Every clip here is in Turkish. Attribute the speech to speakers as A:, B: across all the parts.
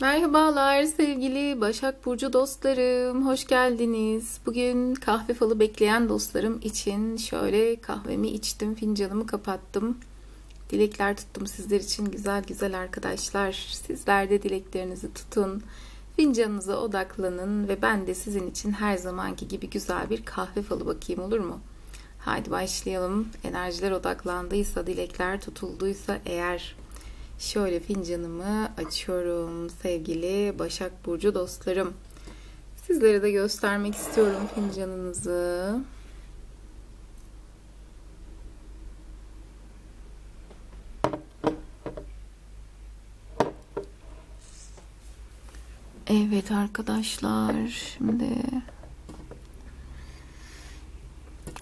A: Merhabalar sevgili Başak Burcu dostlarım, hoş geldiniz. Bugün kahve falı bekleyen dostlarım için şöyle kahvemi içtim, fincanımı kapattım. Dilekler tuttum sizler için güzel güzel arkadaşlar. Sizler de dileklerinizi tutun, fincanınıza odaklanın ve ben de sizin için her zamanki gibi güzel bir kahve falı bakayım olur mu? Haydi başlayalım. Enerjiler odaklandıysa, dilekler tutulduysa eğer Şöyle fincanımı açıyorum sevgili Başak Burcu dostlarım. Sizlere de göstermek istiyorum fincanınızı. Evet arkadaşlar şimdi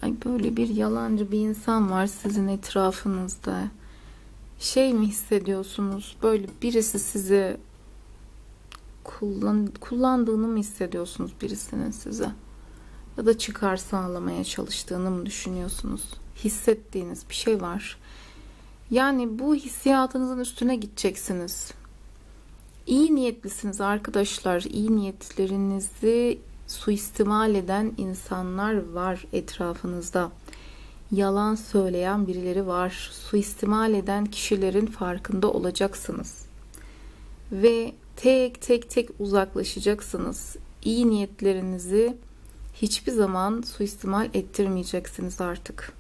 A: Ay böyle bir yalancı bir insan var sizin etrafınızda şey mi hissediyorsunuz? Böyle birisi sizi kullan, kullandığını mı hissediyorsunuz birisinin size? Ya da çıkar sağlamaya çalıştığını mı düşünüyorsunuz? Hissettiğiniz bir şey var. Yani bu hissiyatınızın üstüne gideceksiniz. İyi niyetlisiniz arkadaşlar. İyi niyetlerinizi suistimal eden insanlar var etrafınızda yalan söyleyen birileri var. Suistimal eden kişilerin farkında olacaksınız. Ve tek tek tek uzaklaşacaksınız. İyi niyetlerinizi hiçbir zaman suistimal ettirmeyeceksiniz artık.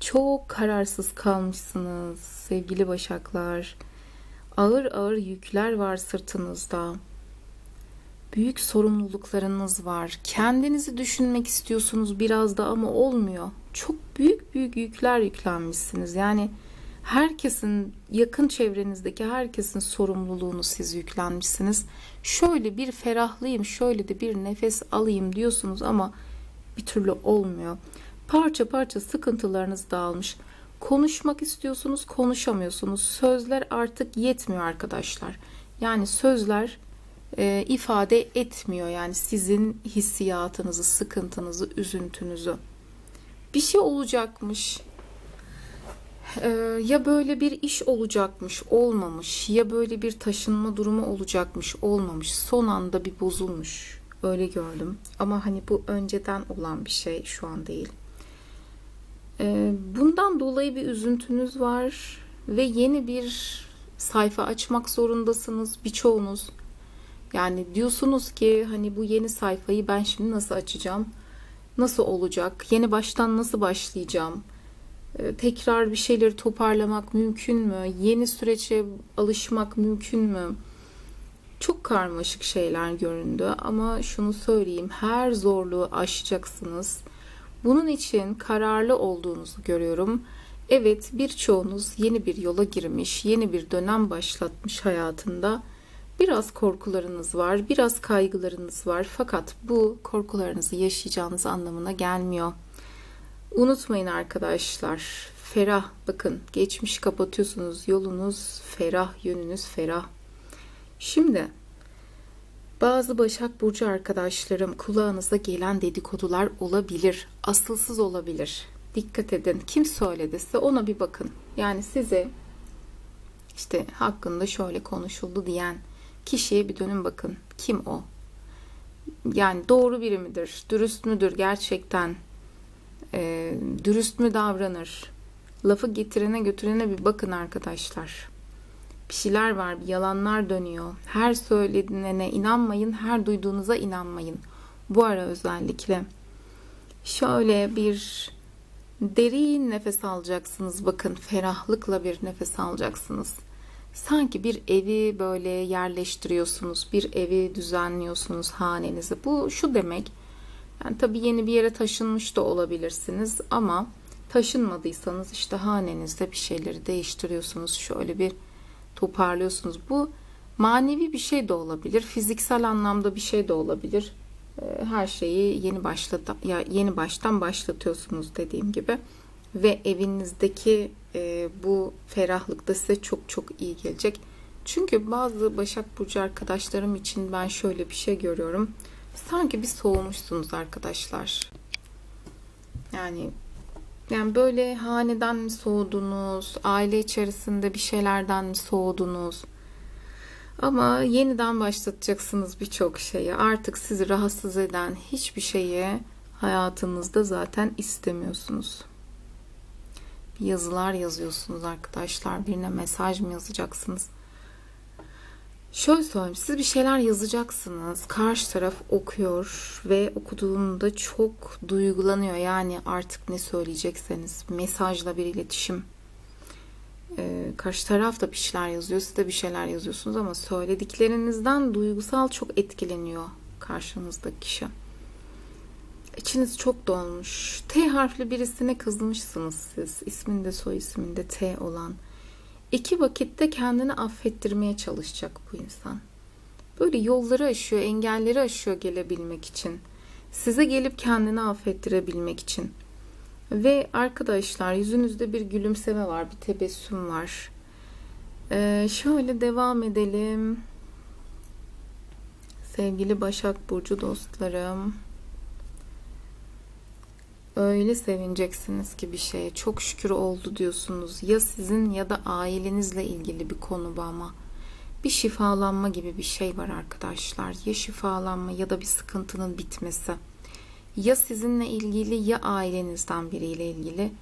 A: Çok kararsız kalmışsınız sevgili başaklar. Ağır ağır yükler var sırtınızda büyük sorumluluklarınız var. Kendinizi düşünmek istiyorsunuz biraz da ama olmuyor. Çok büyük büyük yükler yüklenmişsiniz. Yani herkesin yakın çevrenizdeki herkesin sorumluluğunu siz yüklenmişsiniz. Şöyle bir ferahlayayım, şöyle de bir nefes alayım diyorsunuz ama bir türlü olmuyor. Parça parça sıkıntılarınız dağılmış. Konuşmak istiyorsunuz, konuşamıyorsunuz. Sözler artık yetmiyor arkadaşlar. Yani sözler e, ifade etmiyor. Yani sizin hissiyatınızı, sıkıntınızı, üzüntünüzü. Bir şey olacakmış. E, ya böyle bir iş olacakmış, olmamış. Ya böyle bir taşınma durumu olacakmış, olmamış. Son anda bir bozulmuş. Öyle gördüm. Ama hani bu önceden olan bir şey, şu an değil. E, bundan dolayı bir üzüntünüz var ve yeni bir sayfa açmak zorundasınız birçoğunuz. Yani diyorsunuz ki hani bu yeni sayfayı ben şimdi nasıl açacağım? Nasıl olacak? Yeni baştan nasıl başlayacağım? Ee, tekrar bir şeyleri toparlamak mümkün mü? Yeni sürece alışmak mümkün mü? Çok karmaşık şeyler göründü ama şunu söyleyeyim her zorluğu aşacaksınız. Bunun için kararlı olduğunuzu görüyorum. Evet birçoğunuz yeni bir yola girmiş, yeni bir dönem başlatmış hayatında Biraz korkularınız var, biraz kaygılarınız var fakat bu korkularınızı yaşayacağınız anlamına gelmiyor. Unutmayın arkadaşlar, ferah bakın geçmiş kapatıyorsunuz yolunuz ferah, yönünüz ferah. Şimdi bazı Başak Burcu arkadaşlarım kulağınıza gelen dedikodular olabilir, asılsız olabilir. Dikkat edin. Kim söyledi size ona bir bakın. Yani size işte hakkında şöyle konuşuldu diyen kişiye bir dönün bakın. Kim o? Yani doğru biri midir? Dürüst müdür gerçekten? E, dürüst mü davranır? Lafı getirene götürene bir bakın arkadaşlar. Bir şeyler var, bir yalanlar dönüyor. Her söylediğine inanmayın, her duyduğunuza inanmayın. Bu ara özellikle. Şöyle bir derin nefes alacaksınız. Bakın ferahlıkla bir nefes alacaksınız sanki bir evi böyle yerleştiriyorsunuz, bir evi düzenliyorsunuz hanenizi. Bu şu demek. Yani tabii yeni bir yere taşınmış da olabilirsiniz ama taşınmadıysanız işte hanenizde bir şeyleri değiştiriyorsunuz. Şöyle bir toparlıyorsunuz. Bu manevi bir şey de olabilir, fiziksel anlamda bir şey de olabilir. Ee, her şeyi yeni başlat ya yeni baştan başlatıyorsunuz dediğim gibi ve evinizdeki e, bu ferahlık da size çok çok iyi gelecek. Çünkü bazı Başak Burcu arkadaşlarım için ben şöyle bir şey görüyorum. Sanki bir soğumuşsunuz arkadaşlar. Yani yani böyle haneden mi soğudunuz? Aile içerisinde bir şeylerden mi soğudunuz? Ama yeniden başlatacaksınız birçok şeyi. Artık sizi rahatsız eden hiçbir şeyi hayatınızda zaten istemiyorsunuz. Yazılar yazıyorsunuz arkadaşlar. Birine mesaj mı yazacaksınız? Şöyle söyleyeyim. Siz bir şeyler yazacaksınız. Karşı taraf okuyor ve okuduğunda çok duygulanıyor. Yani artık ne söyleyecekseniz mesajla bir iletişim. Ee, karşı taraf da bir şeyler yazıyor. Siz de bir şeyler yazıyorsunuz ama söylediklerinizden duygusal çok etkileniyor karşınızdaki kişi. İçiniz çok dolmuş. T harfli birisine kızmışsınız siz. İsminde soy isminde T olan. İki vakitte kendini affettirmeye çalışacak bu insan. Böyle yolları aşıyor, engelleri aşıyor gelebilmek için. Size gelip kendini affettirebilmek için. Ve arkadaşlar yüzünüzde bir gülümseme var, bir tebessüm var. Ee, şöyle devam edelim. Sevgili Başak Burcu dostlarım. Öyle sevineceksiniz ki bir şeye. Çok şükür oldu diyorsunuz. Ya sizin ya da ailenizle ilgili bir konu bu ama. Bir şifalanma gibi bir şey var arkadaşlar. Ya şifalanma ya da bir sıkıntının bitmesi. Ya sizinle ilgili ya ailenizden biriyle ilgili.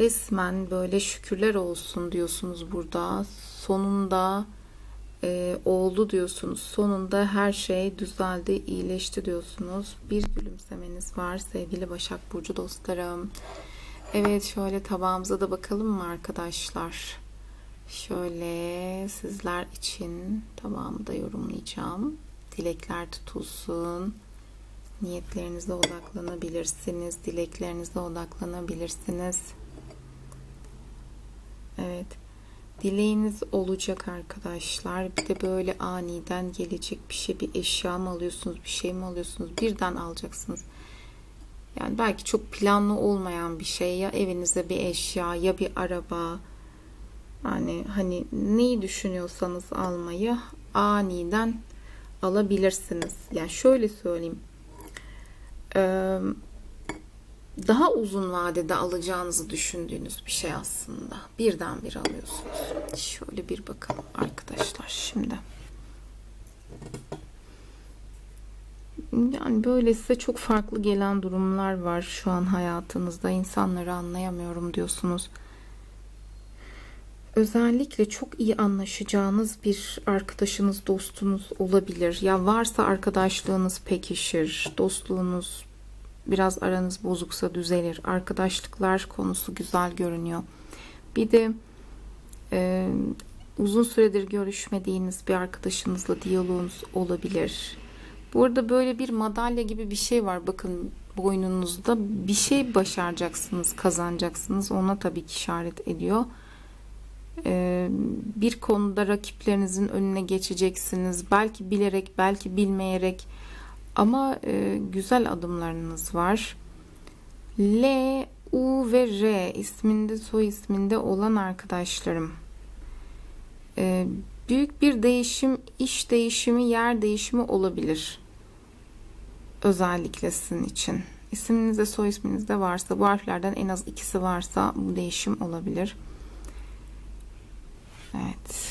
A: Resmen böyle şükürler olsun diyorsunuz burada. Sonunda e, oldu diyorsunuz. Sonunda her şey düzeldi, iyileşti diyorsunuz. Bir gülümsemeniz var sevgili Başak Burcu dostlarım. Evet şöyle tabağımıza da bakalım mı arkadaşlar? Şöyle sizler için tabağımı da yorumlayacağım. Dilekler tutulsun. Niyetlerinize odaklanabilirsiniz. Dileklerinize odaklanabilirsiniz. Evet. Dileğiniz olacak arkadaşlar. Bir de böyle aniden gelecek bir şey, bir eşya mı alıyorsunuz, bir şey mi alıyorsunuz? Birden alacaksınız. Yani belki çok planlı olmayan bir şey ya evinize bir eşya ya bir araba. Yani hani neyi düşünüyorsanız almayı aniden alabilirsiniz. Yani şöyle söyleyeyim. Ee, daha uzun vadede alacağınızı düşündüğünüz bir şey aslında. Birdenbire alıyorsunuz. Şöyle bir bakalım arkadaşlar şimdi. Yani böyle size çok farklı gelen durumlar var şu an hayatınızda. İnsanları anlayamıyorum diyorsunuz. Özellikle çok iyi anlaşacağınız bir arkadaşınız, dostunuz olabilir. Ya varsa arkadaşlığınız pekişir, dostluğunuz biraz aranız bozuksa düzelir. Arkadaşlıklar konusu güzel görünüyor. Bir de e, uzun süredir görüşmediğiniz bir arkadaşınızla diyaloğunuz olabilir. Burada böyle bir madalya gibi bir şey var. Bakın boynunuzda bir şey başaracaksınız, kazanacaksınız. Ona tabii ki işaret ediyor. E, bir konuda rakiplerinizin önüne geçeceksiniz. Belki bilerek, belki bilmeyerek ama e, güzel adımlarınız var. L, U ve R isminde soy isminde olan arkadaşlarım. E, büyük bir değişim, iş değişimi, yer değişimi olabilir. Özellikle sizin için. İsminizde soy isminizde varsa bu harflerden en az ikisi varsa bu değişim olabilir. Evet.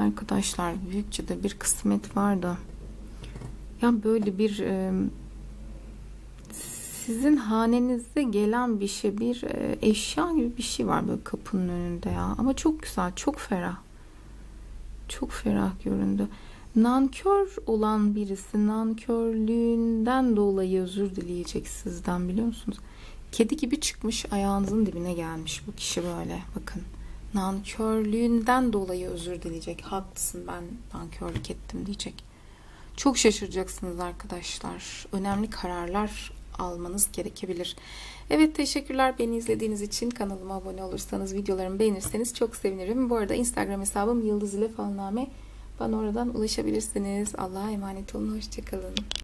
A: Arkadaşlar büyükçe de bir kısmet var da. Ya böyle bir e, sizin hanenizde gelen bir şey bir e, eşya gibi bir şey var böyle kapının önünde ya. Ama çok güzel, çok ferah. Çok ferah göründü. Nankör olan birisi nankörlüğünden dolayı özür dileyecek sizden biliyor musunuz? Kedi gibi çıkmış ayağınızın dibine gelmiş bu kişi böyle bakın nankörlüğünden dolayı özür dileyecek. Haklısın ben nankörlük ettim diyecek. Çok şaşıracaksınız arkadaşlar. Önemli kararlar almanız gerekebilir. Evet teşekkürler beni izlediğiniz için. Kanalıma abone olursanız, videolarımı beğenirseniz çok sevinirim. Bu arada Instagram hesabım Yıldız ile Falname. Bana oradan ulaşabilirsiniz. Allah'a emanet olun. Hoşçakalın.